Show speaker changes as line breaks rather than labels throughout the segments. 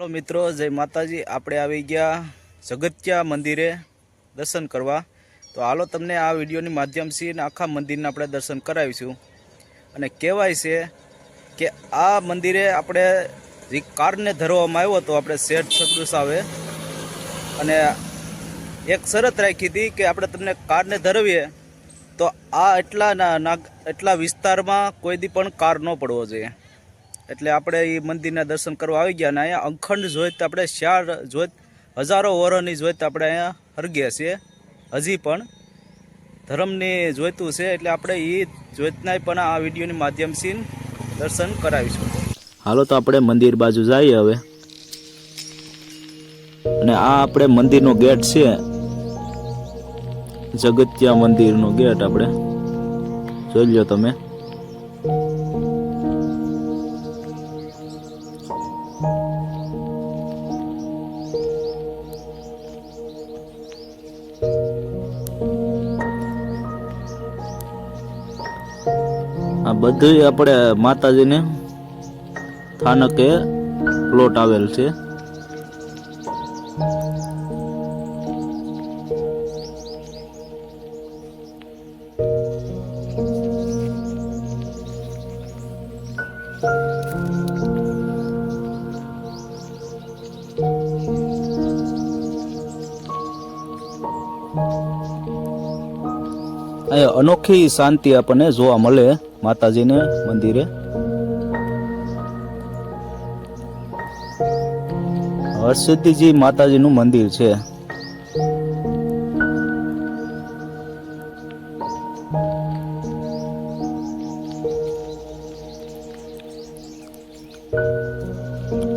Hello મિત્રો, જય માતાજી. આપણે આવી ગયા જગત્યા મંદિરે દર્શન કરવા. તો હાલો તમને આ વિડીયોની માધ્યમથી આખા મંદિરના આપણે દર્શન કરાવીશું. અને કહેવાય છે કે આ મંદિરે આપણે જે કારને ધરવામાં આવ્યો હતો, આપણે શેઠ સદુસ આવે અને એક શરત રાખી હતી કે આપણે તમને કારને ધરવીએ, તો આ એટલા એટલા વિસ્તારમાં કોઈ દી પણ કાર ન પડવો જોઈએ. એટલે આપણે એ મંદિરના દર્શન કરવા આવી ગયા અને અહીંયા અખંડ જોઈત આપણે ચાર જોઈત હજારો વર્ષની જોઈત આપણે અહીંયા હરગ્યા છીએ. હજી પણ ધર્મની જોઈતું છે એટલે આપણે એ જોઈતના પણ આ વિડીયોની માધ્યમથી દર્શન કરાવીશું. હાલો તો આપણે મંદિર બાજુ જઈએ હવે. અને આ આપણે મંદિરનો ગેટ છે. જગત્યા મંદિરનો ગેટ આપણે. જોઈ લો તમે. આ બધું આપણે માતાજીને સ્થાનકે પ્લોટ આવેલ છે. અનોખી શાંતિ આપણને જોવા મળે. માતાજીને મંદિરે. હરસિદ્ધિજી માતાજીનું મંદિર છે.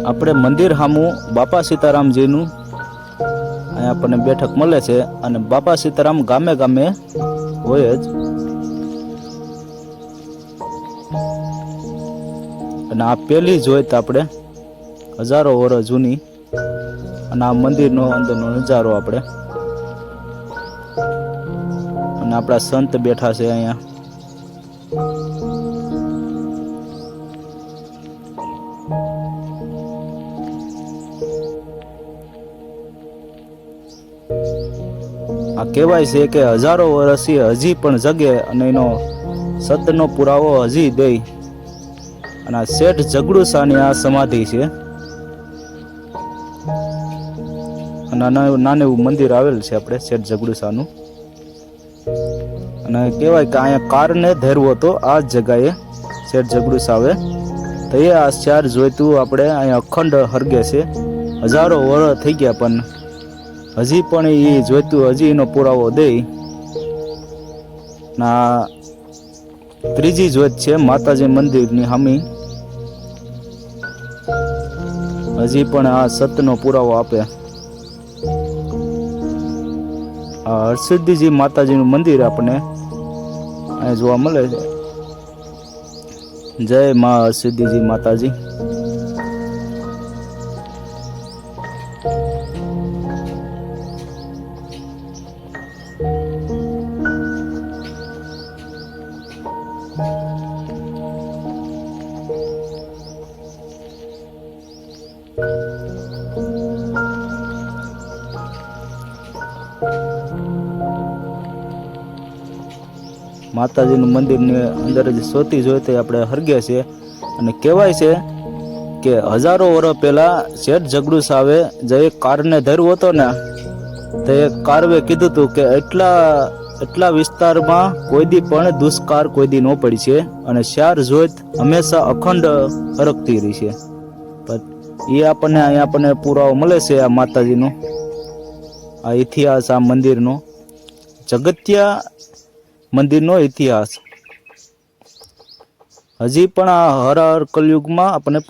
આપણે મંદિર સામું બાપા સીતારામજીનું અહીંયા આપણને બેઠક મળે છે અને બાપા સીતારામ ગામે ગામે હોય જ. અને આ પેલી જોઈ તો આપણે હજારો વર્ષ જૂની અને આ મંદિરનો અંદરનો નજારો આપણે. અને આપણા સંત બેઠા છે અહીંયા. આ કહેવાય છે કે હજારો વર્ષથી હજી પણ જગે અને એનો સતનો પુરાવો હજી દે. અને આ શેઠ જગડુસાની આ સમાધિ છે. નાના એવું મંદિર આવેલ છે આપણે, શેઠ જગડુસાનું. અને કહેવાય કે અહીંયા કારને ધેરવો તો આ જ જગાએ શેઠ જગડુસા આવે. તો એ આ ચાર જોઈતું આપણે અહીંયા અખંડ હરગે છે. હજારો વર્ષ થઈ ગયા પણ હજી પણ એ જોઈતું હજી એનો પુરાવો દે ના, ત્રીજી જોત છે માતાજી મંદિરની હામી. હજી પણ આ સતનો પુરાવો આપે. આ હરસિદ્ધિજી માતાજીનું મંદિર આપણને જોવા મળે છે. જય મા હરસિદ્ધિજી માતાજી. માતાજીનું મંદિરની અંદર જે સોતી જોઈ તે આપણે હરગે છે અને કહેવાય છે કે હજારો વર્ષ પહેલાં શેઠ જગડુ સાવે જે કારને ધર્યો હતો ને, તે કારવે કીધું હતું કે એટલા એટલા વિસ્તારમાં કોઈ દી પણ દુષ્કાર કોઈ દી ન પડી છે અને શ્યાર જોઈત હંમેશા અખંડ હરકતી રહી છે. એ આપણને અહીંયા આપણને પુરાવો મળે છે આ માતાજીનો, આ ઇતિહાસ, આ મંદિરનો. જગત્યા મંદિરનો ઇતિહાસ. હજી પણ આ હર હર કલયુગમાં આપણને